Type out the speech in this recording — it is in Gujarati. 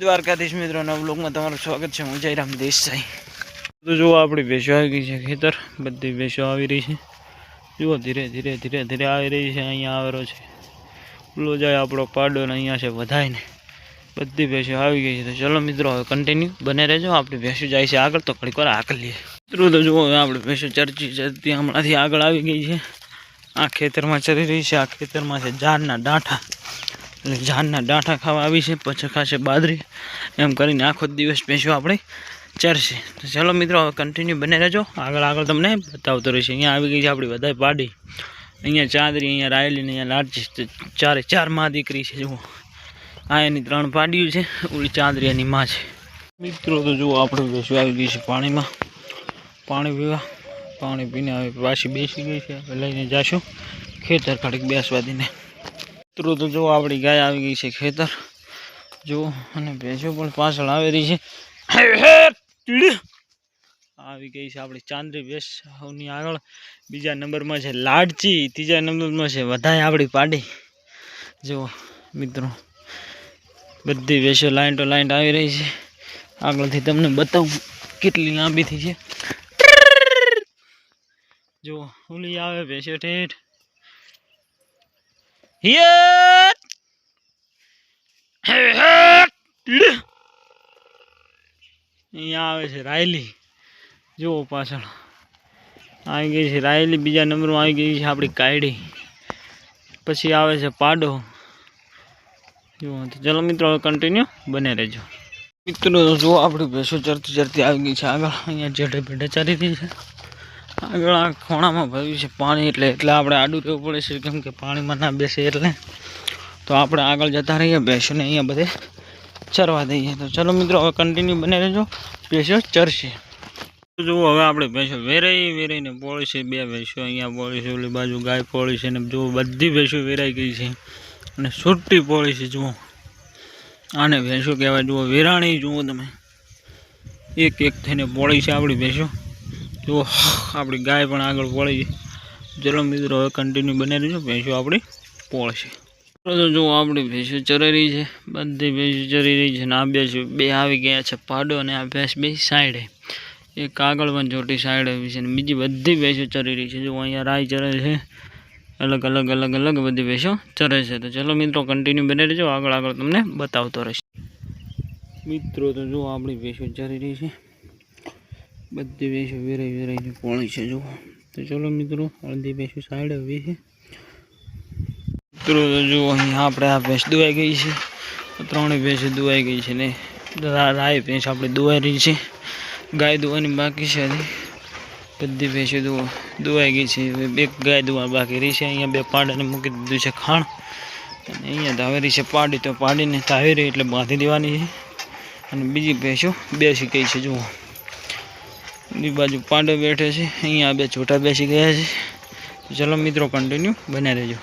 દ્વારકાધીશ મિત્રોના બ્લોગમાં તમારું સ્વાગત છે. હું જયરામ દેસાઈ. તો જુઓ આપણી ભેંસો આવી ગઈ છે ખેતર. બધી ભેંસો આવી રહી છે. જુઓ ધીરે ધીરે ધીરે ધીરે આવી રહી છે, અહીંયા આવેલો છે. પેલો જાય આપણો પાડો ને અહીંયા છે વધાઈને બધી ભેંસો આવી ગઈ છે. તો ચલો મિત્રો, હવે કન્ટિન્યુ બને રહેજો. આપણી ભેંસો જાય છે આગળ, તો ઘડીક વાર આગળ લઈએ. મિત્રો, તો જુઓ હવે આપણી ભેંસો ચર્ચી ચરતી હમણાંથી આગળ આવી ગઈ છે. આ ખેતરમાં ચરી રહી છે. આ ખેતરમાં છે ઝાડના ડાંઠા. એટલે જાનના ડાંઠા ખાવા આવી છે, પછી ખાશે બાદરી એમ કરીને આખો દિવસ પેશું આપણે ચરશે તો ચાલો મિત્રો, હવે કન્ટિન્યુ બને રહેજો. આગળ આગળ તમને બતાવતો રહીશ. અહીંયા આવી ગઈ છે આપણી બધાય પાડી. અહીંયા ચાંદરી, અહીંયા રાયલી અહીંયા લાડજી. ચારે ચારમાં દીકરી છે, જુઓ. આ એની ત્રણ પાડીઓ છે, ઓલી ચાંદરી એની માં છે. મિત્રો, તો જુઓ, આપણે ભેંસો આવી ગઈ છે પાણીમાં. પાણી પીવા. પાણી પીને હવે પાછી બેસી ગઈ છે. લઈને જઈશું ખેતર ઘડીક બેસવા દઈને. મિત્રો તો જુઓ આપણી ગાય આવી ગઈ છે ખેતર. જુઓ, અને ભેંસો પણ પાછળ આવી રહી છે આવી ગઈ છે આપણી ચાંદરી ભેંસની આગળ. બીજા નંબરમાં છે લાડચી, ત્રીજા નંબરમાં છે વધાય આપણી પાડી. જુઓ, મિત્રો, બધી ભેંસો લાઈન ટુ લાઈન આવી રહી છે. આગળથી તમને બતાવું કેટલી લાંબી થઈ છે. જુઓ ઓલી આવે ભેંસો ઠેઠ. અહીંયા આવે છે રાયલી. જુઓ પાછળ. આવી ગઈ છે રાયલી, બીજા નંબરમાં આવી ગઈ છે આપણી કાયડી. પછી આવે છે પાડો. જુઓ, તો ચલો મિત્રો કન્ટિન્યુ બને રહેજો. મિત્રો, જુઓ, આપણી ભેંસો ચરતી ચરતી આવી ગઈ છે આગળ. અહીંયા જેઠે ભેડે ચરી છે. આગળ આ ખોણામાં ભર્યું છે પાણી એટલે એટલે આપણે આડું રહેવું પડે છે, કેમ કે પાણીમાં ના બેસે એટલે. તો આપણે આગળ જતા રહીએ, ભેંસોને અહીંયા બધે ચરવા દઈએ. તો ચલો મિત્રો, હવે કન્ટિન્યુ બને રહેજો. ભેંસો ચરશે. જુઓ, હવે આપણે ભેંસો વેરાઈ, વેરાઈને પોળી છે. બે ભેંસો અહીંયા પોળી છે, ઓલી બાજુ ગાય પોળી છે ને જુઓ, બધી ભેંસો વેરાઈ ગઈ છે. અને સુટ્ટી પોળી છે, જુઓ. આને ભેંસો કહેવાય. જુઓ, વેરાણી, જુઓ તમે. એક એક થઈને પોળી છે આપણી ભેંસો. જુઓ આપણી ગાય પણ આગળ પડી છે ચલો મિત્રો, હવે કન્ટિન્યુ બને રહેજો ભેંસો આપણી પોળશે. તો જો આપણી ભેંસો ચરી રહી છે. બધી ભેંસો ચરી રહી છે ને આ બે બે આવી ગયા છે પાડો અને આ ભેંસ બે સાઈડે. એક આગળ પણ ચોટી સાઈડ આવી છે ને બીજી બધી ભેંસો ચરી રહી છે. જો અહીંયા રાય ચરે છે. અલગ અલગ અલગ અલગ બધી ભેંસો ચરે છે. તો ચલો મિત્રો કન્ટિન્યુ બને રહેજો. આગળ આગળ તમને બતાવતો રહીશ. મિત્રો, તો જો આપણી ભેંસો ચરી રહી છે. બધી ભેંસો વેરાઈ વેરાઈને પોણી છે, જુઓ. તો ચલો મિત્રો અડધી ભેંસો સાઈડ આવી છે. મિત્રો જુઓ, અહીંયા આપણે આ ભેંસ દુવાઈ ગઈ છે. ત્રણેય ભેંસો દુવાઈ ગઈ છે ને રાય ભેંસ આપણે દુવાઈ રહી છે. ગાય દુવાની બાકી છે હજી. બધી ભેંસો દુવાઈ ગઈ છે. એક ગાય દુવા બાકી રહી છે. અહીંયા બે પાડાને મૂકી દીધું છે ખાણ. અને અહીંયા ધાવેરી છે પાડી, તો પાડીને ધાવેરી એટલે બાંધી દેવાની છે. અને બીજી ભેંસો બેસી ગઈ છે, જુઓ. બીજી બાજુ પાંડવ બેઠે છે. અહીંયા બે છોટા બેસી ગયા છે. ચલો મિત્રો કન્ટિન્યુ બન્યા રહેજો.